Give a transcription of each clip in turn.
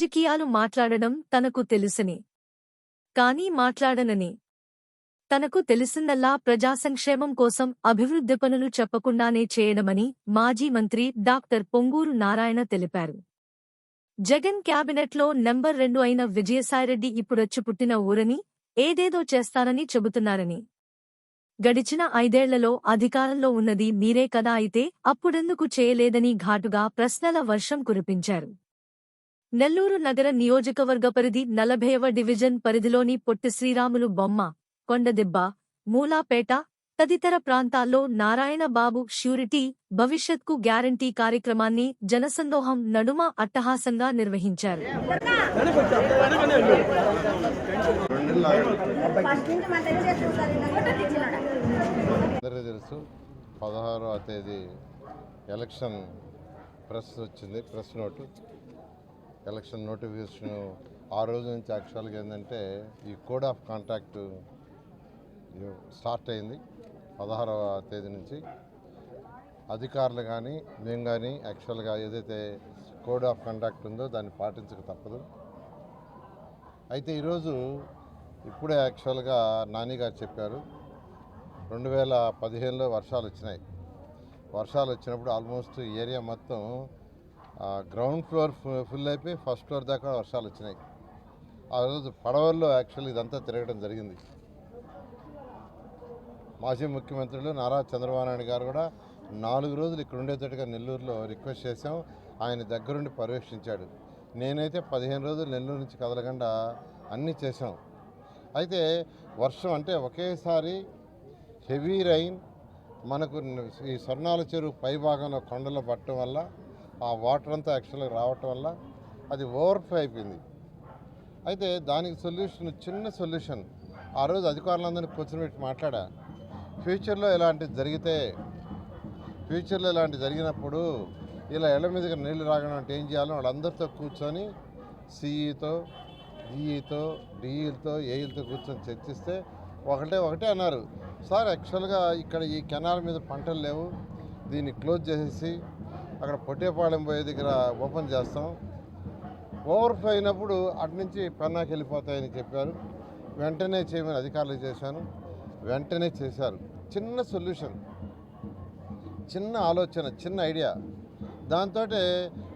రాజకీయాలు మాట్లాడడం తనకు తెలుసని. కానీ మాట్లాడనని. తనకు తెలిసిందల్లా ప్రజా సంక్షేమం కోసం అభివృద్ధి పనులు చెప్పకుండానే చేయడమని మాజీ మంత్రి డాక్టర్ పొంగూరు నారాయణ తెలిపారు. జగన్ క్యాబినెట్లో నెంబర్ రెండు అయిన విజయసాయిరెడ్డి ఇప్పుడొచ్చి పుట్టిన ఊరని ఏదేదో చేస్తానని చెబుతున్నారని. గడిచిన ఐదేళ్ళలో అధికారంలో ఉన్నది మీరే కదా అయితే అప్పుడెందుకు చేయలేదని ఘాటుగా ప్రశ్నల వర్షం కురిపించారు. నెల్లూరు నగర నియోజకవర్గ పరిధి నలభైవ డివిజన్ పరిధిలోని పొట్టి శ్రీరాములు బొమ్మ కొండదిబ్బ మూలాపేట తదితర ప్రాంతాల్లో నారాయణ బాబు ష్యూరిటీ భవిష్యత్కు గ్యారంటీ కార్యక్రమాన్ని జనసందోహం నడుమ అట్టహాసంగా నిర్వహించారు. తేదీ ఎలక్షన్ ప్రెస్ వచ్చింది ప్రెస్ నోటు. ఎలక్షన్ నోటిఫికేషన్ ఆ రోజు నుంచి యాక్చువల్గా ఏంటంటే ఈ కోడ్ ఆఫ్ కాంటాక్ట్ స్టార్ట్ అయింది పదహారవ తేదీ నుంచి. అధికారులు కానీ మేము కానీ యాక్చువల్గా ఏదైతే కోడ్ ఆఫ్ కండక్ట్ ఉందో దాన్ని పాటించక తప్పదు. అయితే ఈరోజు ఇప్పుడే యాక్చువల్గా నాని గారు చెప్పారు రెండు వేల పదిహేనులో వర్షాలు వచ్చినాయి. వర్షాలు వచ్చినప్పుడు ఆల్మోస్ట్ ఈ ఏరియా మొత్తం గ్రౌండ్ ఫ్లోర్ ఫుల్ అయిపోయి ఫస్ట్ ఫ్లోర్ దాకా వర్షాలు వచ్చినాయి. ఆ రోజు పడవల్లో యాక్చువల్లీ ఇదంతా తిరగడం జరిగింది. మాజీ ముఖ్యమంత్రులు నారా చంద్రబాబు నాయుడు గారు కూడా నాలుగు రోజులు ఇక్కడ ఉండేటట్టుగా నెల్లూరులో రిక్వెస్ట్ చేశాం. ఆయన దగ్గరుండి పర్యవేక్షించాడు. నేనైతే పదిహేను రోజులు నెల్లూరు నుంచి కదలకుండా అన్నీ చేశాం. అయితే వర్షం అంటే ఒకేసారి హెవీ రైన్ మనకు ఈ స్వర్ణాల చెరువు పై భాగంలో కొండలు పట్టడం వల్ల ఆ వాటర్ అంతా యాక్చువల్గా రావటం వల్ల అది ఓవర్ఫ్లో అయిపోయింది. అయితే దానికి సొల్యూషన్ చిన్న సొల్యూషన్. ఆ రోజు అధికారులందరినీ కూర్చొని పెట్టి మాట్లాడా ఫ్యూచర్లో ఇలాంటివి జరిగితే ఫ్యూచర్లో ఇలాంటి జరిగినప్పుడు ఇలా ఇళ్ళ మీదకి నీళ్ళు రాగడం అంటే ఏం చేయాలో వాళ్ళందరితో కూర్చొని సిఈతో డిఈతో డిఈలతో ఏఈలతో కూర్చొని చర్చిస్తే ఒకటే ఒకటే అన్నారు. సార్ యాక్చువల్గా ఇక్కడ ఈ కెనాల్ మీద పంటలు లేవు. దీన్ని క్లోజ్ చేసేసి అక్కడ పొట్టేపాళెం పోయే దగ్గర ఓపెన్ చేస్తాం. ఓవర్ఫ్లో అయినప్పుడు అటు నుంచి పెన్నాకి వెళ్ళిపోతాయని చెప్పారు. వెంటనే చేయమని అధికారులు చేశాను. వెంటనే చేశారు. చిన్న సొల్యూషన్ చిన్న ఆలోచన చిన్న ఐడియా. దాంతో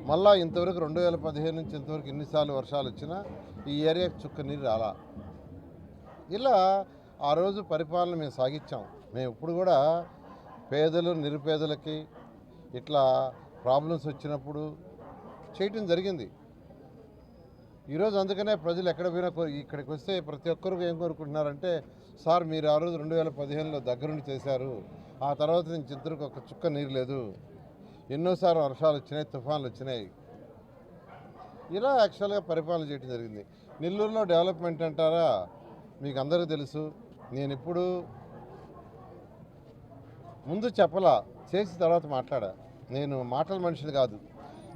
మళ్ళా ఇంతవరకు రెండు వేల పదిహేను నుంచి ఇంతవరకు ఎన్నిసార్లు వర్షాలు వచ్చినా ఈ ఏరియాకి చుక్క నీరు రాలా. ఇలా ఆ రోజు పరిపాలన మేము సాగించాం. మేము ఇప్పుడు కూడా పేదలు నిరుపేదలకి ఇట్లా ప్రాబ్లమ్స్ వచ్చినప్పుడు చేయటం జరిగింది. ఈరోజు అందుకనే ప్రజలు ఎక్కడ పోయినా ఇక్కడికి వస్తే ప్రతి ఒక్కరు ఏం కోరుకుంటున్నారంటే సార్ మీరు ఆ రోజు రెండు వేల పదిహేనులో దగ్గరుండి చేశారు. ఆ తర్వాత నుంచి ఇద్దరికి ఒక చుక్క నీరు లేదు. ఎన్నోసార్లు వర్షాలు వచ్చినాయి తుఫాన్లు వచ్చినాయి. ఇలా యాక్చువల్గా పరిపాలన చేయడం జరిగింది. నెల్లూరులో డెవలప్మెంట్ అంటారా? మీకు అందరికీ తెలుసు. నేను ఇప్పుడు ముందు చెప్పలా చేసిన తర్వాత మాట్లాడా. నేను మాటల మనిషిని కాదు.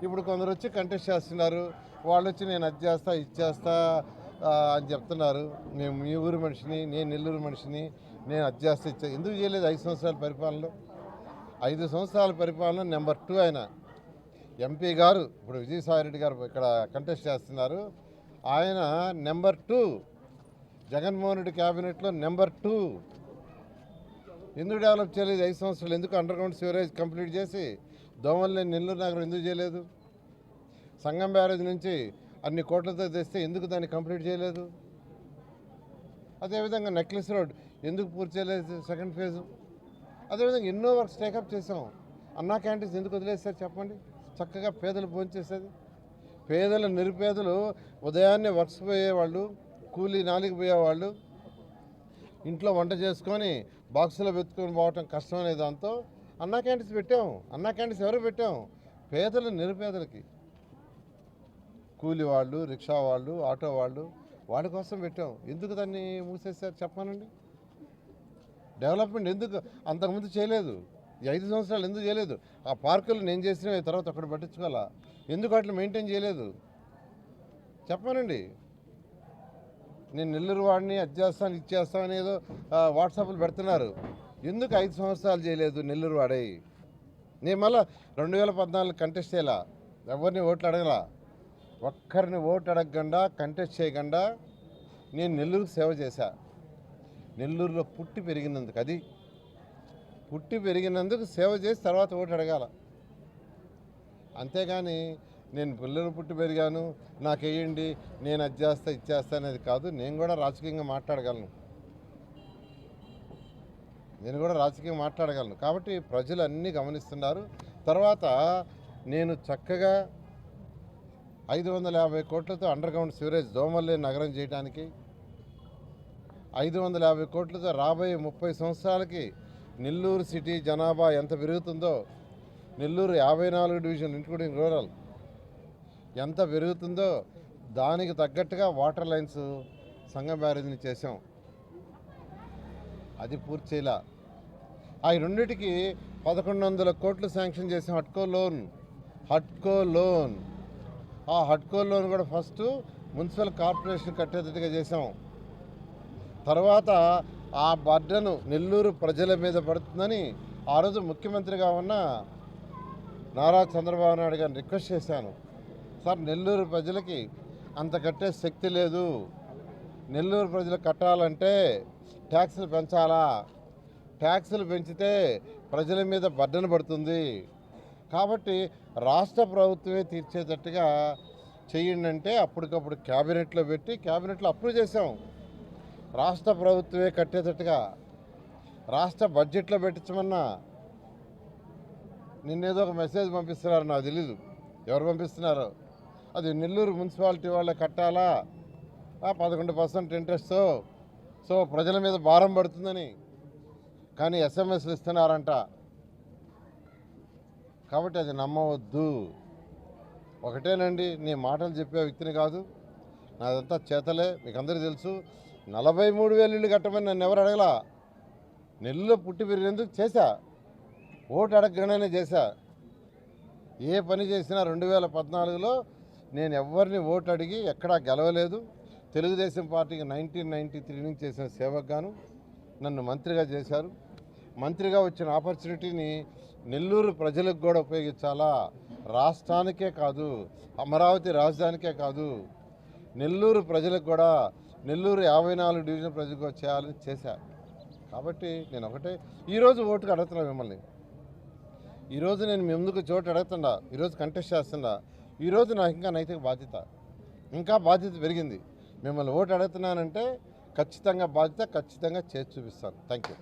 ఇప్పుడు కొందరు వచ్చి కంటెస్ట్ చేస్తున్నారు. వాళ్ళు వచ్చి నేను అది చేస్తా ఇది చేస్తా అని చెప్తున్నారు. మేము మీ ఊరు మనిషిని నేను నెల్లూరు మనిషిని నేను అది చేస్తా ఇచ్చా ఎందుకు చేయలేదు ఐదు సంవత్సరాల పరిపాలనలో? ఐదు సంవత్సరాల పరిపాలన నెంబర్ టూ ఆయన. ఎంపీ గారు ఇప్పుడు విజయసాయి రెడ్డి గారు ఇక్కడ కంటెస్ట్ చేస్తున్నారు. ఆయన నెంబర్ టూ జగన్మోహన్ రెడ్డి క్యాబినెట్లో నెంబర్ టూ ఎందుకు డెవలప్ చేయలేదు? ఐదు సంవత్సరాలు ఎందుకు అండర్ గ్రౌండ్ సివరేజ్ కంప్లీట్ చేసి దోమల్ని నెల్లూరు నగరం ఎందుకు చేయలేదు? సంగం బ్యారేజ్ నుంచి అన్ని కోట్లతో తెస్తే ఎందుకు దాన్ని కంప్లీట్ చేయలేదు? అదేవిధంగా నెక్లెస్ రోడ్ ఎందుకు పూర్తి చేయలేదు సెకండ్ ఫేజ్? అదేవిధంగా ఎన్నో వర్క్స్ టేకప్ చేసాం. అన్నా క్యాంటీన్స్ ఎందుకు వదిలేస్తారు చెప్పండి? చక్కగా పేదలు భోంచేసేది. పేదలు నిరుపేదలు ఉదయాన్నే వర్క్స్ పోయేవాళ్ళు కూలీ నాలికి పోయేవాళ్ళు. ఇంట్లో వంట చేసుకొని బాక్సులో పెట్టుకొని పోవటం కష్టమనే దాంతో అన్నా క్యాంటీన్స్ పెట్టాం అన్నా క్యాంటీన్స్ ఎవరు పెట్టాం పేదలు నిరుపేదలకి. కూలి వాళ్ళు రిక్షా వాళ్ళు ఆటో వాళ్ళు వాళ్ళ కోసం పెట్టాం ఎందుకు దాన్ని మూసేశారు? చెప్పానండి డెవలప్మెంట్ ఎందుకు? అంతకుముందు చేయలేదు. ఈ ఐదు సంవత్సరాలు ఎందుకు చేయలేదు? ఆ పార్కులు నేను చేసిన తర్వాత అక్కడ పట్టించుకోవాలా? ఎందుకు అట్లా మెయింటైన్ చేయలేదు? చెప్పానండి నేను నెల్లూరు వాడిని అది చేస్తాను ఇది చేస్తాను ఏదో వాట్సాప్లు పెడుతున్నారు. ఎందుకు ఐదు సంవత్సరాలు చేయలేదు నెల్లూరు వాడై? నేను మళ్ళా రెండు వేల పద్నాలుగు కంటెస్ట్ చేయాలా? ఎవరిని ఓట్లు అడగలా? ఒక్కరిని ఓటు అడగకుండా కంటెస్ట్ చేయకుండా నేను నెల్లూరుకు సేవ చేశా. నెల్లూరులో పుట్టి పెరిగినందుకు అది. పుట్టి పెరిగినందుకు సేవ చేసి తర్వాత ఓటు అడగాల. అంతేగాని నేను పిల్లలు పుట్టి పెరిగాను నాకు వేయండి నేను అది చేస్తా ఇది చేస్తా అనేది కాదు నేను కూడా రాజకీయంగా మాట్లాడగలను. నేను కూడా రాజకీయం మాట్లాడగలను. కాబట్టి ప్రజలు అన్నీ గమనిస్తున్నారు. తర్వాత నేను చక్కగా ఐదు వందల యాభై కోట్లతో అండర్ గ్రౌండ్ సివరేజ్ దోమల్లే నగరం చేయడానికి ఐదు వందల యాభై కోట్లతో రాబోయే ముప్పై సంవత్సరాలకి నెల్లూరు సిటీ జనాభా ఎంత పెరుగుతుందో నెల్లూరు యాభై నాలుగు డివిజన్ ఇంక్లూడింగ్ రూరల్ ఎంత పెరుగుతుందో దానికి తగ్గట్టుగా వాటర్ లైన్స్ సంగం బ్యారేజ్ని చేసాం అది పూర్చేలా. ఆ రెండిటికి పదకొండు వందల కోట్లు శాంక్షన్ చేసిన హట్కో లోన్ హట్కో లోన్. ఆ హట్కో లోన్ కూడా ఫస్ట్ మున్సిపల్ కార్పొరేషన్ కట్టేటట్టుగా చేసాం తర్వాత ఆ బర్డను నెల్లూరు ప్రజల మీద పడుతుందని ఆ రోజు ముఖ్యమంత్రిగా ఉన్న నారా చంద్రబాబు నాయుడు గారిని రిక్వెస్ట్ చేశాను. సార్ నెల్లూరు ప్రజలకి అంత కట్టే శక్తి లేదు. నెల్లూరు ప్రజలు కట్టాలంటే ట్యాక్సులు పెంచాలా? ట్యాక్సులు పెంచితే ప్రజల మీద బర్డన పడుతుంది. కాబట్టి రాష్ట్ర ప్రభుత్వమే తీర్చేటట్టుగా చెయ్యండి అంటే అప్పటికప్పుడు క్యాబినెట్లో పెట్టి క్యాబినెట్లో అప్రూవ్ చేసాం రాష్ట్ర ప్రభుత్వమే కట్టేటట్టుగా. రాష్ట్ర బడ్జెట్లో పెట్టించమన్నా నిన్నేదో ఒక మెసేజ్ పంపిస్తున్నారు నాకు తెలీదు. ఎవరు పంపిస్తున్నారు? అది నెల్లూరు మున్సిపాలిటీ వాళ్ళే కట్టాలా? పదకొండు పర్సెంట్ ఇంట్రెస్ట్తో సో ప్రజల మీద భారం పడుతుందని కానీ ఎస్ఎంఎస్లు ఇస్తున్నారంట. కాబట్టి అది నమ్మవద్దు. ఒకటేనండి నీ మాటలు చెప్పే వ్యక్తిని కాదు. నాదంతా చేతలే మీకు అందరికీ తెలుసు. నలభై మూడు వేలు ఇల్లు కట్టమని నన్ను ఎవరు అడగలా? నెల్లులో పుట్టి పెరిగినందుకు చేశా. ఓటు అడగగానే చేశా. ఏ పని చేసినా రెండు వేల పద్నాలుగులో నేను ఎవరిని ఓటు అడిగి ఎక్కడా గెలవలేదు. తెలుగుదేశం పార్టీకి నైన్టీన్ నైన్టీ త్రీ నుంచి చేసిన సేవకు నన్ను మంత్రిగా చేశారు. మంత్రిగా వచ్చిన ఆపర్చునిటీని నెల్లూరు ప్రజలకు కూడా ఉపయోగించాలా? రాష్ట్రానికే కాదు అమరావతి రాజధానికే కాదు నెల్లూరు ప్రజలకు కూడా నెల్లూరు యాభై నాలుగు డివిజన్ ప్రజలకు చేయాలని చేశారు కాబట్టి నేను ఒకటే ఈరోజు ఓటుకు అడుగుతున్నా మిమ్మల్ని? ఈరోజు నేను మీ ముందుకు చోటు అడుగుతుండా ఈరోజు కంటెస్ట్ చేస్తుండా ఈరోజు నాకు ఇంకా నైతిక బాధ్యత ఇంకా బాధ్యత పెరిగింది. మిమ్మల్ని ఓటు అడుగుతున్నానంటే ఖచ్చితంగా బాధ్యత ఖచ్చితంగా చేసి చూపిస్తాను. Thank you